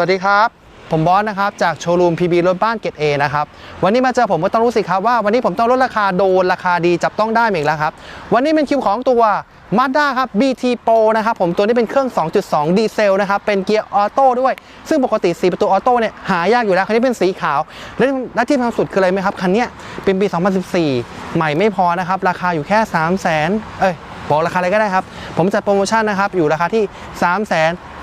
สวัสดีครับ ผมบอสนะครับจากโชว์รูม PB รถบ้านเกตเอนะครับวันนี้มาเจอผมก็ต้องรู้สิครับว่าวันนี้ผมต้องลดราคาโดนราคาดีจับต้องได้มาอีกแล้วครับ วันนี้เป็นคิวของตัว Mazda ครับ BT Pro นะครับผมตัวนี้เป็นเครื่อง 2.2 ดีเซลนะครับเป็นเกียร์ออโต้ด้วย ซึ่งปกติ 4 ประตูออโต้เนี่ยหายากอยู่แล้ว คันนี้เป็นสีขาว และและที่สำคัญสุดคืออะไรไหมครับ คันนี้เป็นปี 2014 ใหม่ไม่พอนะครับ ราคาอยู่แค่ 3 0 0 0 0 0เอ้ย บอกราคาอะไรก็ได้ครับ ผมจัดโปรโมชั่นนะครับอยู่ราคาที่ 3 9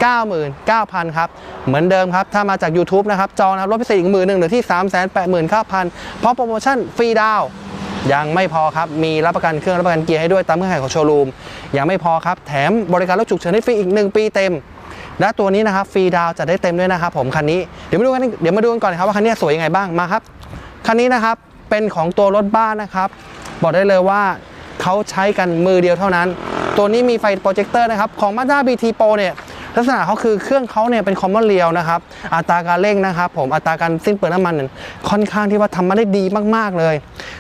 9 0 0 0ครับเหมือนเดิมครับ ถ้ามาจาก YouTube นะครับจองนะครับลดพิเศษอีกหมื่นหนึ่งเหลือที่ 3 8 9 0 0 0 เพราะโปรโมชั่นฟรีดาวยังไม่พอครับ มีรับประกันเครื่องรับประกันเกียร์ให้ด้วยตามเงื่อนไขของโชว์รูม ยังไม่พอครับ แถมบริการรถฉุกเฉินให้ฟรีอีก 1 ปีเต็ม และตัวนี้นะครับฟรีดาวจะได้เต็มด้วยนะครับผมคันนี้ เดี๋ยวมาดูกันเดี๋ยวมาดูกันก่อนนะครับว่าคันนี้สวยยังไงบ้างมาครับ คันนี้นะครับเป็นของตัวรถบ้านนะครับ บอกได้เลยว่า เขาใช้กันมือเดียวเท่านั้น ตัวนี้มีไฟโปรเจคเตอร์นะครับ ของ Mazda BT Pro เนี่ยลักษณะเขาคือเครื่องเขาเนี่ยเป็นคอมมอนเรียวนะครับ อัตราการเร่งนะครับ ผมอัตราการสิ้นเปลืองน้ำมันเนี่ยค่อนข้างที่ว่าทำมาได้ดีมาก ๆ เลย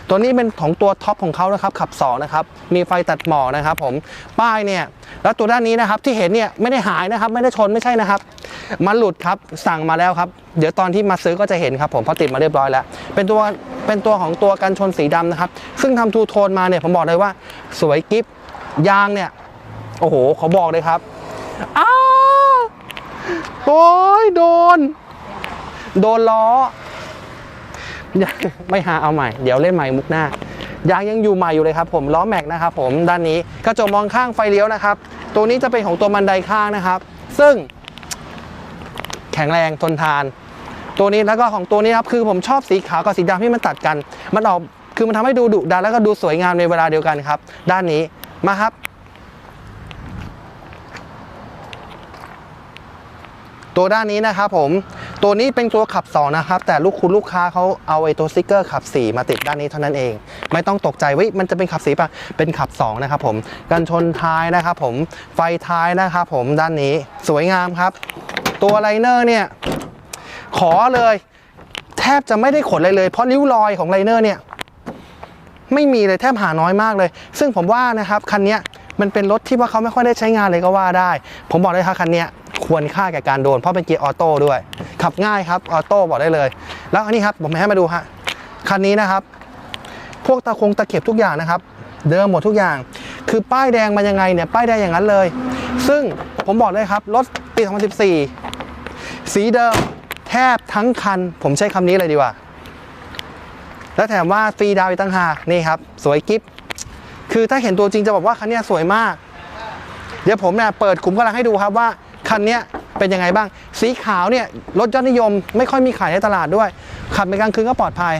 ตัวนี้เป็นของตัวท็อปของเขานะครับ ขับ2นะครับ มีไฟตัดหมอกนะครับ ผมป้ายเนี่ย แล้วตัวด้านนี้นะครับที่เห็นเนี่ยไม่ได้หายนะครับ ไม่ได้ชนไม่ใช่นะครับ มันหลุดครับสั่งมาแล้วครับ เดี๋ยวตอนที่มาซื้อก็จะเห็นครับ ผมเพราะติดมาเรียบร้อยแล้ว เป็นตัว เป็นตัวของตัวกันชนสีดำนะครับ ซึ่งทำทูโทนมาเนี่ยผมบอกเลยว่าสวยกิฟยางเนี่ย โอ้โหเขาบอกเลยครับอ้าวโอ้ยโดน โดนล้อยังไม่หาเอาใหม่ เดี๋ยวเล่นใหม่มุกหน้ายางยังอยู่ใหม่อยู่เลยครับผมล้อแม็กนะครับผมด้านนี้กระจกมองข้างไฟเลี้ยวนะครับ ตัวนี้จะเป็นของตัวบันไดข้างนะครับ ซึ่ง แข็งแรงทนทาน ตัวนี้แล้วก็ของตัวนี้ครับคือผมชอบสีขาวกับสีดำที่มันตัดกัน มันออกคือมันทำให้ดูดุดันแล้วก็ดูสวยงามในเวลาเดียวกันครับ ด้านนี้มาครับ ตัวด้านนี้นะครับผมตัวนี้เป็นตัวขับ2นะครับแต่ลูกคุณลูกค้าเขาเอาไอ้ตัวสติกเกอร์ขับ 4 มาติดด้านนี้เท่านั้นเอง ไม่ต้องตกใจว่ามันจะเป็นขับสีป่ะเป็นขับ2นะครับผมกันชนท้ายนะครับผมไฟท้ายนะครับผมด้านนี้สวยงามครับ ตัวไลเนอร์เนี่ย ขอเลย แทบจะไม่ได้ขนอะไรเลย เพราะริ้วรอยของไลเนอร์เนี่ยไม่มีเลยแทบหาน้อยมากเลย ซึ่งผมว่านะครับคันนี้มันเป็นรถที่ว่าเขาไม่ค่อยได้ใช้งานเลยก็ว่าได้ ผมบอกเลยครับคันนี้ควรค่าแก่การโดน เพราะเป็นเกียร์ออโต้ด้วย ขับง่ายครับออโต้บอกได้เลย แล้วอันนี้ครับผมให้มาดูฮะคันนี้นะครับ พวกตะคงตะเข็บทุกอย่างนะครับ เดิมหมดทุกอย่าง คือป้ายแดงมายังไงเนี่ยป้ายแดงอย่างนั้นเลย ซึ่งผมบอกเลยครับรถปี 2014 สีเดิม บทั้งคัน ผมใช้คำนี้เลยดีกว่า แล้วแถมว่าฟรีดาวอีกตั้งหากนี่ครับ สวยกิฟคือถ้าเห็นตัวจริงจะบอกว่าคันนี้สวยมาก เดี๋ยวผมเนี่ยเปิดขุมกำลังให้ดูครับว่าคันนี้เป็นยังไงบ้าง สีขาวเนี่ยรถยอดนิยมไม่ค่อยมีขายในตลาดด้วย ขับในกลางคืนก็ปลอดภัย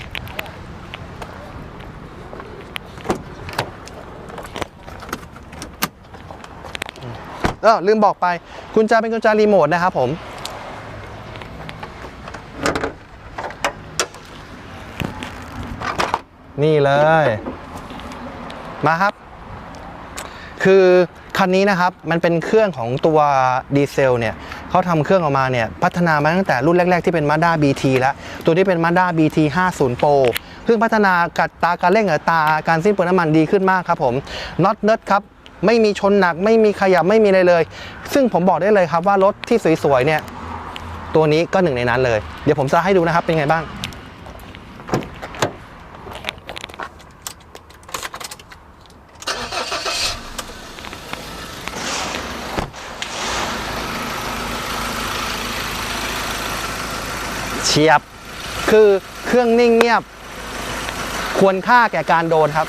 เออลืมบอกไปกุญแจเป็นกุญแจรีโมทนะครับผม นี่เลย มาครับ คือคันนี้นะครับมันเป็นเครื่องของตัวดีเซลเนี่ยเขาทำเครื่องออกมาเนี่ยพัฒนามาตั้งแต่รุ่นแรก ๆ ที่เป็น Mazda BT แล้ว ตัวนี้เป็น Mazda BT 50 Pro ซึ่งพัฒนากัดตาการเร่งอัตาการสิ้นเปลืองน้ำมันดีขึ้นมากครับผมน็อตเนิร์ดครับไม่มีชนหนักไม่มีขยับไม่มีอะไรเลย ซึ่งผมบอกได้เลยครับว่ารถที่สวยๆเนี่ยตัวนี้ก็หนึ่งในนั้นเลย เดี๋ยวผมจะให้ดูนะครับเป็นไงบ้าง ฉียบ คือเครื่องนิ่งเงียบ ควรค่าแก่การโดนครับ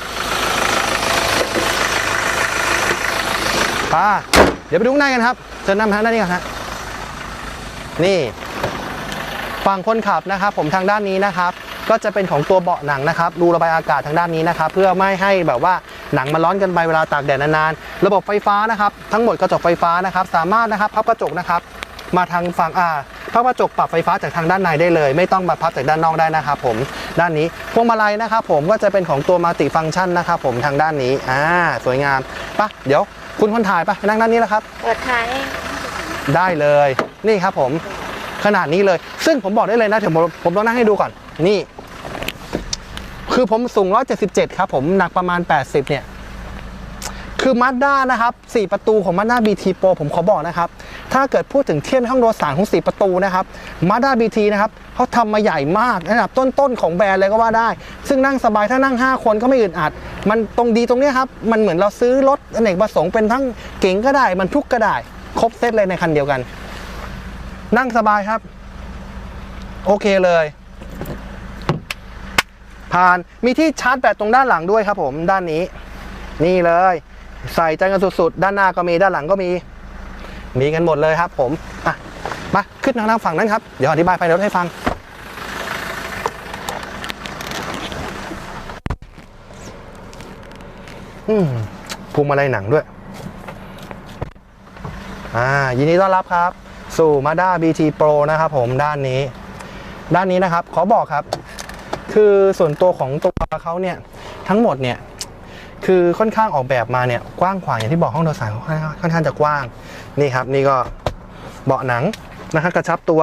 ป้าเดี๋ยวไปดูข้างในกันครับเชิญนำทางด้านนี้ก่อนฮะนี่ฝั่งคนขับนะครับ ผมทางด้านนี้นะครับ ก็จะเป็นของตัวเบาะหนังนะครับรูระบายอากาศทางด้านนี้นะครับ เพื่อไม่ให้แบบว่าหนังมันร้อนกันไปเวลาตากแดดนานๆระบบไฟฟ้านะครับ ทั้งหมดกระจกไฟฟ้านะครับ สามารถนะครับพับกระจกนะครับ มาทางฝั่งอ่า พับกระจกปรับไฟฟ้าจากทางด้านในได้เลย ไม่ต้องมาพับจากด้านนอกได้นะครับผมด้านนี้พวงมาลัยนะครับผมก็จะเป็นของตัวมัลติฟังก์ชันนะครับผมทางด้านนี้อ่าสวยงามปะเดี๋ยวคุณคนถ่ายปะไปนั่งด้านนี้แล้วครับ เปิดท้ายได้เลยนี่ครับผมขนาดนี้เลย ซึ่งผมบอกได้เลยนะเดี๋ยวผมผมลองนั่งให้ดูก่อนนี่ คือผมสูง 177 ครับผมหนักประมาณ 80 เนี่ย คือมาด้านะครับ4ประตูของมาด้า BT Pro ผมขอบอกนะครับ ถ้าเกิดพูดถึงเทียบห้องโดยสารของ 4 ประตูนะครับมาด้า BT นะครับเขาทำมาใหญ่มากระดับต้นๆของแบรนด์เลยก็ว่าได้ ซึ่งนั่งสบายถ้านั่ง 5 คนก็ไม่อึดอัด มันตรงดีตรงนี้ครับ มันเหมือนเราซื้อรถอเนกประสงค์เป็นทั้งเก๋งก็ได้ มันทุกก็ได้ ครบเซตเลยในคันเดียวกัน นั่งสบายครับ โอเคเลย ผ่านมีที่ชาร์จแบตตรงด้านหลังด้วยครับผมด้านนี้ นี่เลย ใส่ใจกันสุดๆ ด้านหน้าก็มีด้านหลังก็มี มีกันหมดเลยครับ ผมอะมาขึ้นทางด้านฝั่งนั้นครับ เดี๋ยวอธิบายภายในรถให้ฟัง อืมภูมิอะไรหนังด้วย อ่า ยินดีต้อนรับครับ สู่ Mazda BT Pro นะครับผมด้านนี้ ด้านนี้นะครับ ขอบอกครับ คือส่วนตัวของตัวเขาเนี่ย ทั้งหมดเนี่ย คือค่อนข้างออกแบบมาเนี่ยกว้างขวางอย่างที่บอกห้องโดยสารเขาค่อนข้างค่อนข้างจะกว้างนี่ครับ นี่ก็เบาะหนังนะครับกระชับตัว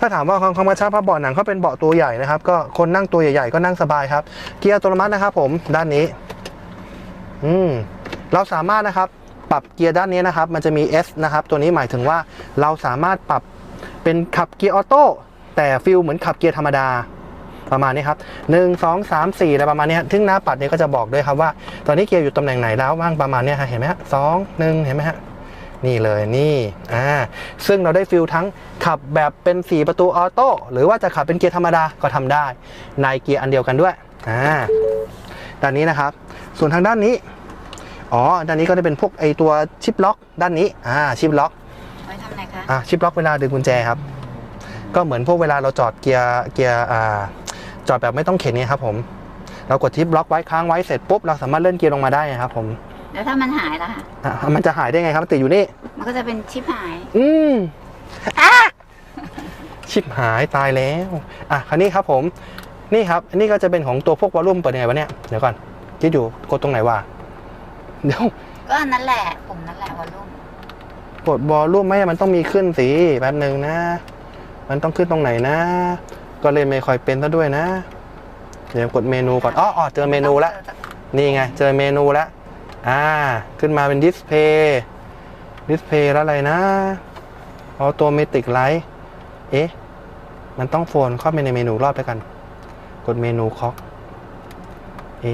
ถ้าถามว่าความกระชับเพราะเบาะหนังเขาเป็นเบาะตัวใหญ่นะครับ ก็คนนั่งตัวใหญ่ๆก็นั่งสบายครับ เกียร์อัตโนมัตินะครับ ผมด้านนี้ อืมเราสามารถนะครับ ปรับเกียร์ด้านนี้นะครับ มันจะมี S นะครับ ตัวนี้หมายถึงว่าเราสามารถปรับเป็นขับเกียร์ออโต้แต่ฟิลเหมือนขับเกียร์ธรรมดา ประมาณนี้ครับหนึ่งสองสามสี่อะไรประมาณนี้ครับซึ่งหน้าปัดเนี่ยก็จะบอกด้วยครับว่า ตอนนี้เกียร์อยู่ตำแหน่งไหนแล้วบ้างประมาณเนี้ยฮะเห็นไหมฮะสองหนึ่งเห็นไหมฮะนี่เลยนี่อ่าซึ่งเราได้ฟิลทั้งขับแบบเป็น 4 ประตูออโต้หรือว่าจะขับเป็นเกียร์ธรรมดาก็ทำได้ ในเกียร์อันเดียวกันด้วยอ่าด้านนี้นะครับ ส่วนทางด้านนี้อ๋อด้านนี้ก็จะเป็นพวกไอตัวชิปล็อก ด้านนี้อ่าชิปล็อกไว้ทำอะไรคะอะชิปล็อกเวลาดึงกุญแจครับ ก็เหมือนพวกเวลาเราจอดเกียร์เกียร์อ่า จอดแบบไม่ต้องเข็นเนี่ยครับผมเรากดชิปล็อกไว้ค้างไว้เสร็จปุ๊บเราสามารถเลื่อนเกียร์ลงมาได้ครับผมแล้วถ้ามันหายล่ะคะอะมันจะหายได้ไงครับมันติดอยู่นี่ มันก็จะเป็นชิปหาย อืมอะ ชิปหายตายแล้ว อะคันนี้ครับผม นี่ครับ อันนี้ก็จะเป็นของตัวพวกวอลลุ่มเปิดยังไงวะเนี่ย เดี๋ยวก่อนคิดอยู่กดตรงไหนวะ เดี๋ยวก็อันนั้นแหละปุ่มนั้นแหละวอลลุ่มกดวอลลุ่มไหมมันต้องมีขึ้นสิแป๊บหนึ่งนะ มันต้องขึ้นตรงไหนนะ ก็เลยไม่ค่อยเป็นซะด้วยนะ เดี๋ยวกดเมนูก่อนอ๋ออเจอเมนูแล้วนี่ไง เจอเมนูแล้วอ่า ขึ้นมาเป็นดิสเพย์ดิสเพย์แล้วอะไรนะออโตเมติกไลท์เอ๊ะ มันต้องโฟนเข้าไปในเมนูรอบไปกัน กดเมนูคอกเอ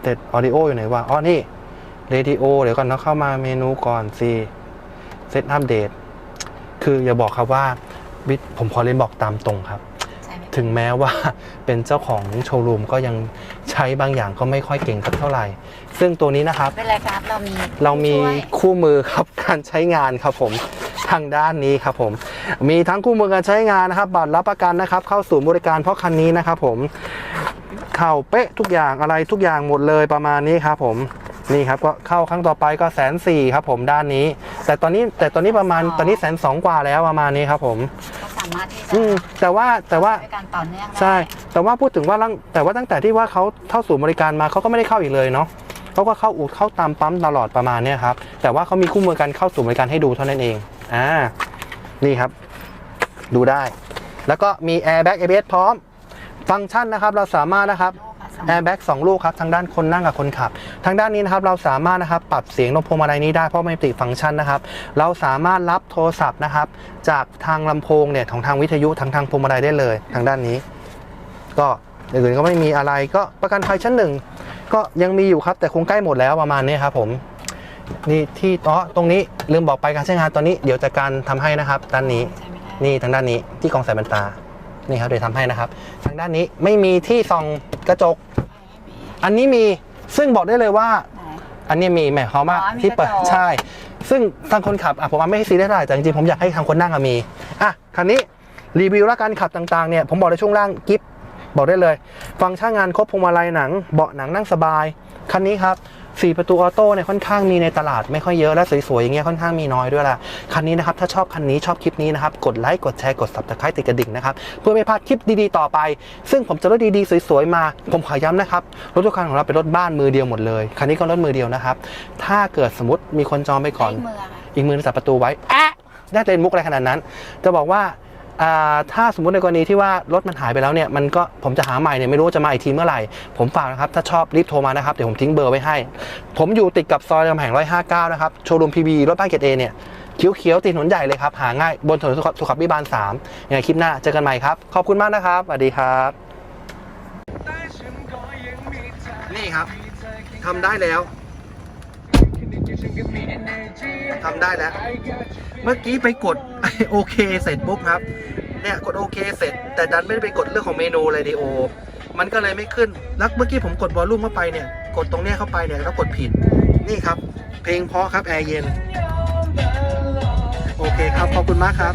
เต็ดออดิโออยู่ไหนวะอ๋อนี่เรดิโอเดี๋ยวก่อนเราเข้ามาเมนูก่อนสิเซตอัปเดตคืออย่าบอกครับว่าวิผมขอเรียนบอกตามตรงครับ ถึงแม้ว่าเป็นเจ้าของโชว์รูมก็ยังใช้บางอย่างก็ไม่ค่อยเก่งสักเท่าไหร่ ซึ่งตัวนี้นะครับ เป็นไรครับเรามีเรามีผู้ช่วยคู่มือครับการใช้งานครับผมทางด้านนี้ครับผม มีทั้งคู่มือการใช้งานนะครับ บัตรรับประกันนะครับ เข้าสู่บริการเพราะคันนี้นะครับผมเข่าเป๊ะทุกอย่างอะไรทุกอย่างหมดเลยประมาณนี้ครับผมนี่ครับก็เข้าครั้งต่อไปก็แสนสี่ครับผมด้านนี้ แต่ตอนนี้แต่ตอนนี้ประมาณตอนนี้แสนสองกว่าแล้วประมาณนี้ครับผมก็สามารถที่จะอืมแต่ว่าแต่ว่าด้วยการต่อเนื่องได้ใช่ แต่ว่าพูดถึงว่าตั้งแต่ว่าตั้งแต่ที่ว่าเขาเข้าสู่บริการมาเขาก็ไม่ได้เข้าอีกเลยเนาะเขาก็เข้าอูดเข้าตามปั๊มตลอดประมาณเนี้ยครับ แต่ว่าเขามีคู่มือการเข้าสู่บริการให้ดูเท่านั้นเองอ่านี่ครับ ดูได้ แล้วก็มี airbag ABS พร้อม ฟังก์ชันนะครับ เราสามารถนะครับ ลูกค่ะสอง แอร์แบ็กสองลูกครับทางด้านคนนั่งกับคนขับ ทางด้านนี้นะครับเราสามารถนะครับปรับเสียงลำโพงอะไรนี้ได้เพราะมันติดฟังก์ชันนะครับ เราสามารถรับโทรศัพท์นะครับ จากทางลำโพงเนี่ยของทางวิทยุทางทางพวงมาลัยได้เลย ทางด้านนี้ ก็อย่างอื่นก็ไม่มีอะไรก็ประกันภัยชั้นหนึ่งก็ยังมีอยู่ครับแต่คงใกล้หมดแล้วประมาณนี้ครับผมนี่ที่อ๋อตรงนี้ลืมบอกไปการใช้งานตอนนี้เดี๋ยวจัดการทำให้นะครับ ด้านนี้ใช่ไม่ได้นี่ทางด้านนี้ที่กองสายบรรตานี่ครับเดี๋ยวทำให้นะครับ ทางด้านนี้ไม่มีที่ส่องกระจกไม่มี อันนี้มีซึ่งบอกได้เลยว่าไหนอันนี้มีหมายความว่าอ๋อมีที่เปิดกระจก ใช่ ซึ่งทางคนขับอะผมว่าไม่ให้ซีได้เท่าไหร่แต่จริงๆผมอยากให้ทางคนนั่งอะมีอะคันนี้รีวิวและการขับต่างๆเนี่ยผมบอกในช่วงล่างกิฟบอกได้เลย ฟังก์ชันงานครบพวงมาลัยหนังเบาะหนังนั่งสบาย คันนี้ครับ สี่ประตูออโต้เนี่ยค่อนข้างมีในตลาดไม่ค่อยเยอะและสวยๆอย่างเงี้ยค่อนข้างมีน้อยด้วยล่ะคันนี้นะครับถ้าชอบคันนี้ชอบคลิปนี้นะครับกดไลค์กดแชร์กด subscribe ติดกระดิ่งนะครับเพื่อไม่พลาดคลิปดีๆต่อไป ซึ่งผมจะรถดีๆสวยๆมา ผมขอย้ำนะครับรถทุกคันของเราเป็นรถบ้านมือเดียวหมดเลยคันนี้ก็รถมือเดียวนะครับถ้าเกิดสมมติมีคนจองไปก่อนใช้มือค่ะอีกมือจับประตูไว้แอะได้เล่นมุกอะไรขนาดนั้น จะบอกว่าอ่า ถ้าสมมุติในกรณีที่ว่ารถมันหายไปแล้วเนี่ยมันก็ผมจะหาใหม่เนี่ยไม่รู้จะมาอีกทีเมื่อไหร่ ผมฝากนะครับถ้าชอบรีบโทรมานะครับเดี๋ยวผมทิ้งเบอร์ไว้ให้ ผมอยู่ติดกับซอยรามคำแหง159 นะครับโชว์รูมพีบีรถบ้านเกตเอเนี่ยเขียวๆติดถนนใหญ่เลยครับ หาง่ายบนถนนสุขสุขวิบาล3ยังไงคลิปหน้าเจอกันใหม่ครับ ขอบคุณมากนะครับสวัสดีครับ นี่ครับทำได้แล้ว ทำได้แล้ว เมื่อกี้ไปกดโอเคเสร็จปุ๊บครับ เนี่ยกดโอเคเสร็จ แต่ดันไม่ได้ไปกดเรื่องของเมนูเรดิโอ มันก็เลยไม่ขึ้น แล้วเมื่อกี้ผมกดวอลลุ่มเข้าไปเนี่ย กดตรงเนี้ยเข้าไปเนี่ยแล้วกดผิด นี่ครับ เพลงเพราะครับแอร์เย็น โอเคครับ ขอบคุณมากครับ